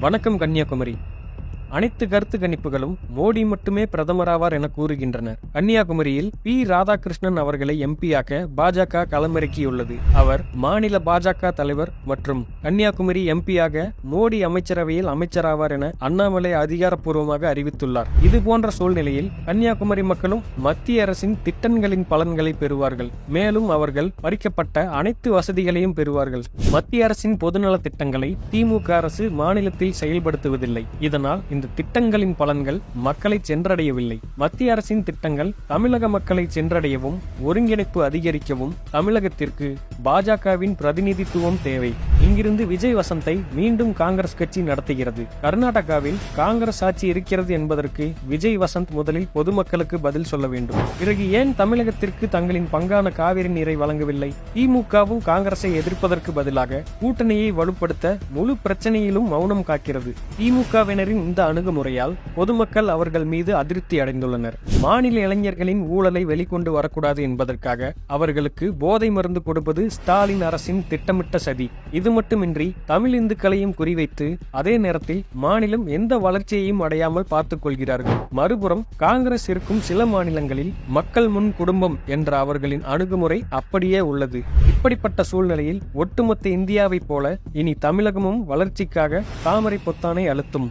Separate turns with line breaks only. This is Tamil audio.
வணக்கம் கன்னியாகுமரி. அனைத்து கருத்து கணிப்புகளும் மோடி மட்டுமே பிரதமராவார் என கூறுகின்றனர். கன்னியாகுமரியில் பி. ராதாகிருஷ்ணன் அவர்களை எம்பியாக்க பாஜக களமிறக்கியுள்ளது. அவர் மாநில பாஜக தலைவர் மற்றும் கன்னியாகுமரி எம்பியாக மோடி அமைச்சரவையில் அமைச்சராவார் என அண்ணாமலை அதிகாரப்பூர்வமாக அறிவித்துள்ளார். இது போன்ற சூழ்நிலையில் கன்னியாகுமரி மக்களும் மத்திய அரசின் திட்டங்களின் பலன்களை பெறுவார்கள். மேலும் அவர்கள் பறிக்கப்பட்ட அனைத்து வசதிகளையும் பெறுவார்கள். மத்திய அரசின் பொதுநல திட்டங்களை திமுக அரசு மாநிலத்தில் செயல்படுத்துவதில்லை. இதனால் இந்த திட்டங்களின் பலன்கள் மக்களை சென்றடையவில்லை. மத்திய அரசின் திட்டங்கள் தமிழக மக்களை சென்றடையவும் ஒருங்கிணைப்பு அதிகரிக்கவும் தமிழகத்திற்கு பாஜகவின் பிரதிநிதித்துவம் தேவை. இங்கிருந்து விஜய் வசந்தை மீண்டும் காங்கிரஸ் கட்சி நடத்துகிறது. கர்நாடகாவில் காங்கிரஸ் ஆட்சி இருக்கிறது என்பதற்கு விஜய் வசந்த் முதலில் பொதுமக்களுக்கு பதில் சொல்ல வேண்டும். பிறகு ஏன் தமிழகத்திற்கு தங்களின் பங்கான காவிரி நீரை வழங்கவில்லை? திமுகவும் காங்கிரஸை எதிர்ப்பதற்கு பதிலாக கூட்டணியை வலுப்படுத்த முழு பிரச்சனையிலும் மௌனம் காக்கிறது. திமுகவினரின் இந்த அணுகுமுறையால் பொதுமக்கள் அவர்கள் மீது அதிருப்தி அடைந்துள்ளனர். மாநில இளைஞர்களின் ஊழலை வெளிக்கொண்டு வரக்கூடாது என்பதற்காக அவர்களுக்கு போதை மருந்து கொடுப்பது ஸ்டாலின் அரசின் திட்டமிட்ட சதி. இது மட்டுமின்றி தமிழ் இந்துக்களையும் குறிவைத்து அதே நேரத்தில் மாநிலம் எந்த வளர்ச்சியையும் அடையாமல் பார்த்துக் கொள்கிறார்கள். மறுபுறம் காங்கிரஸ் இருக்கும் சில மாநிலங்களில் மக்கள் முன் குடும்பம் என்ற அவர்களின் அணுகுமுறை அப்படியே உள்ளது. இப்படிப்பட்ட சூழ்நிலையில் ஒட்டுமொத்த இந்தியாவைப் போல இனி தமிழகமும் வளர்ச்சிக்காக தாமரை பொத்தானை அழுத்தும்.